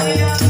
आया